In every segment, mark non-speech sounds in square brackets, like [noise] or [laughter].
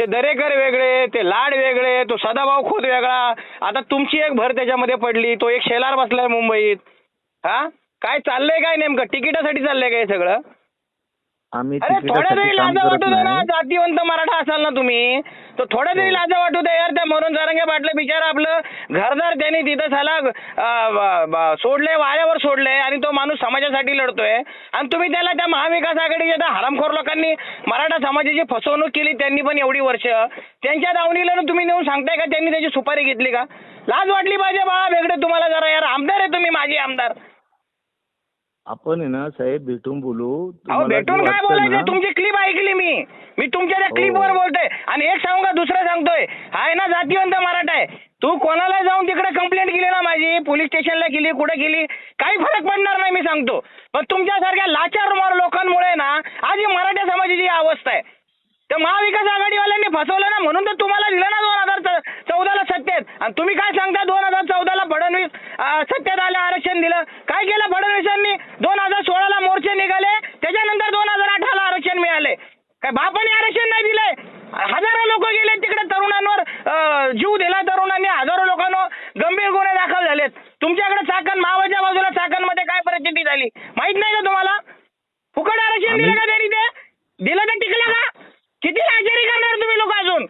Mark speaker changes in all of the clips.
Speaker 1: ते दरेकर वेगळे ते लाड वेगळे तो सदाभाऊ खोत वेगळा. आता तुमची एक भर त्याच्यामध्ये पडली तो एक शेलार बसलाय मुंबईत. हा? काय चाललंय काय नेमकं? तिकिटासाठी चाललंय काय सगळं?
Speaker 2: आम्ही
Speaker 1: अरे थोड्या तरी लाजा वाटू दे ना जातीवंत मराठा असाल ना तुम्ही तर थोड्या तरी लाजा वाटू दे यार त्या म्हणून जारंगे पाटलं बिचारा आपलं घरदार त्यांनी तिथं झाला सोडले वाऱ्यावर सोडले आणि तो माणूस समाजासाठी लढतोय. आणि तुम्ही त्याला त्या महाविकास आघाडीच्या त्या हरामखोर लोकांनी मराठा समाजाची फसवणूक केली त्यांनी पण एवढी वर्ष. त्यांच्या दावणीला ना तुम्ही नेऊन सांगताय का त्यांनी त्याची सुपारी घेतली का? लाज वाटली पाहिजे बाळा वेगळे तुम्हाला जरा यार आमदार आहे तुम्ही माझे आमदार
Speaker 2: आपण आहे ना साहेब भेटून बोलू.
Speaker 1: अहो
Speaker 2: तुम्हाला जे
Speaker 1: भेटून काय
Speaker 2: वाटतं
Speaker 1: बोलायचं?
Speaker 2: ना,
Speaker 1: तुमची क्लिप ऐकली मी. मी तुमच्या त्या
Speaker 2: हो.
Speaker 1: क्लिपवर बोलतोय. आणि एक सांगू का दुसरं सांगतोय. आहे ना जातीवंत मराठा आहे. तू कोणाला जाऊन तिकडे कंप्लेंट केली ना माझी? पोलीस स्टेशनला केली कुठे केली? काही फरक पडणार नाही मी सांगतो. पण तुमच्यासारख्या लाचार मार लोकांमुळे ना आज ही मराठा समाजाची ही अवस्था आहे. तर महाविकास आघाडीवाल्यांनी फसवलं ना म्हणून तर तुम्हाला दिलं ना दोन हजार चौदाला सत्तेत. आणि तुम्ही काय सांगता दोन हजार चौदाला फडणवीस अं, सत्तेत आलं आरक्षण दिलं? काय केलं फडणवीसांनी दोन हजार सोळाला मोर्चे निघाले त्याच्यानंतर दोन हजार अठराला आरक्षण मिळाले काय बापाने आरक्षण नाही दिलंय हजारो लोक गेले तिकडे तरुणांवर अं, जीव दिला तरुणांनी हजारो लोकांना गंभीर गुन्हे दाखल झालेत. तुमच्याकडे चाकण मावाच्या बाजूला चाकणमध्ये काय परिस्थिती झाली? माहीत नाही का तुम्हाला? फुकट आरक्षण दिलं का त्यांनी ते? दिलं तर टिकलं का? किती लाचारी करणार तुम्ही लोक अजून?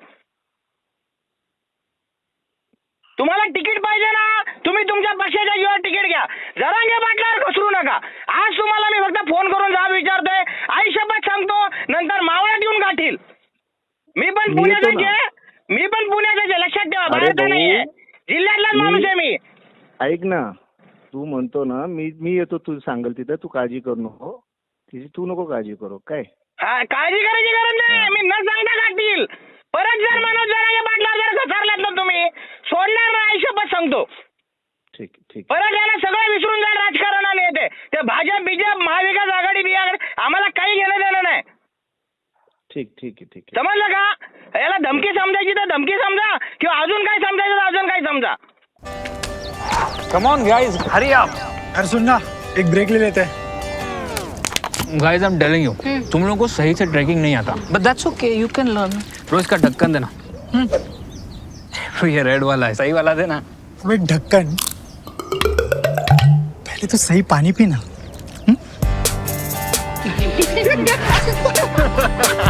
Speaker 1: तुम्हाला तिकीट पाहिजे ना? तुम्ही तुमच्या पक्षाच्या जीवावर तिकीट घ्या. जरांगे पाटलावर घसरू नका. आज तुम्हाला मी फक्त फोन करून जा विचारतोय. आई शपथ सांगतो. नंतर मावळात येऊन गाठील. मी पण
Speaker 2: मी येतो
Speaker 1: पुण्याचाच
Speaker 2: ना.
Speaker 1: आहे. मी पण आहे लक्षात ठेवा
Speaker 2: अरे
Speaker 1: बाहेरचा
Speaker 2: भाऊ,
Speaker 1: नाहीये. जिल्ह्यातलाच माणूस आहे मी.
Speaker 2: ऐक ना. तू म्हणतो ना मी मी येतो तू सांगेल तिथं तू काळजी करू नको. तिची तू नको काळजी करू काय?
Speaker 1: हा, काळजी करायची गरज नाही. मी न सांगता गाठील परत जर मनोज जरांगे पाटला जर घसरलात ना तुम्ही सोडणार नाही शपथ सांगतो.
Speaker 2: ठीक ठीक.
Speaker 1: परत याला सगळं विसरून जाईल राजकारणाने येते. ते भाजप बीजेप महाविकास आघाडी बिघाडी आम्हाला काही घेणं देणं नाही.
Speaker 2: ठीक ठीक आहे ठीक आहे.
Speaker 1: समजलं का? याला धमकी समजायची तर धमकी समजा. किंवा अजून काय समजायचं तर अजून काय समजा.
Speaker 3: कम ऑन गाइस हरी आप
Speaker 4: अरे सुन ना एक ब्रेक ले लेते. हैं
Speaker 3: guys I am telling you तुम लोगों को सही से ट्रैकिंग नहीं आता.
Speaker 5: But that's okay, you can learn.
Speaker 3: रोज का ढक्कन देना. तो [laughs] ये रेड वाला है सही वाला देना.
Speaker 4: अबे ढक्कन. पहले तो सही पानी पीना. [laughs]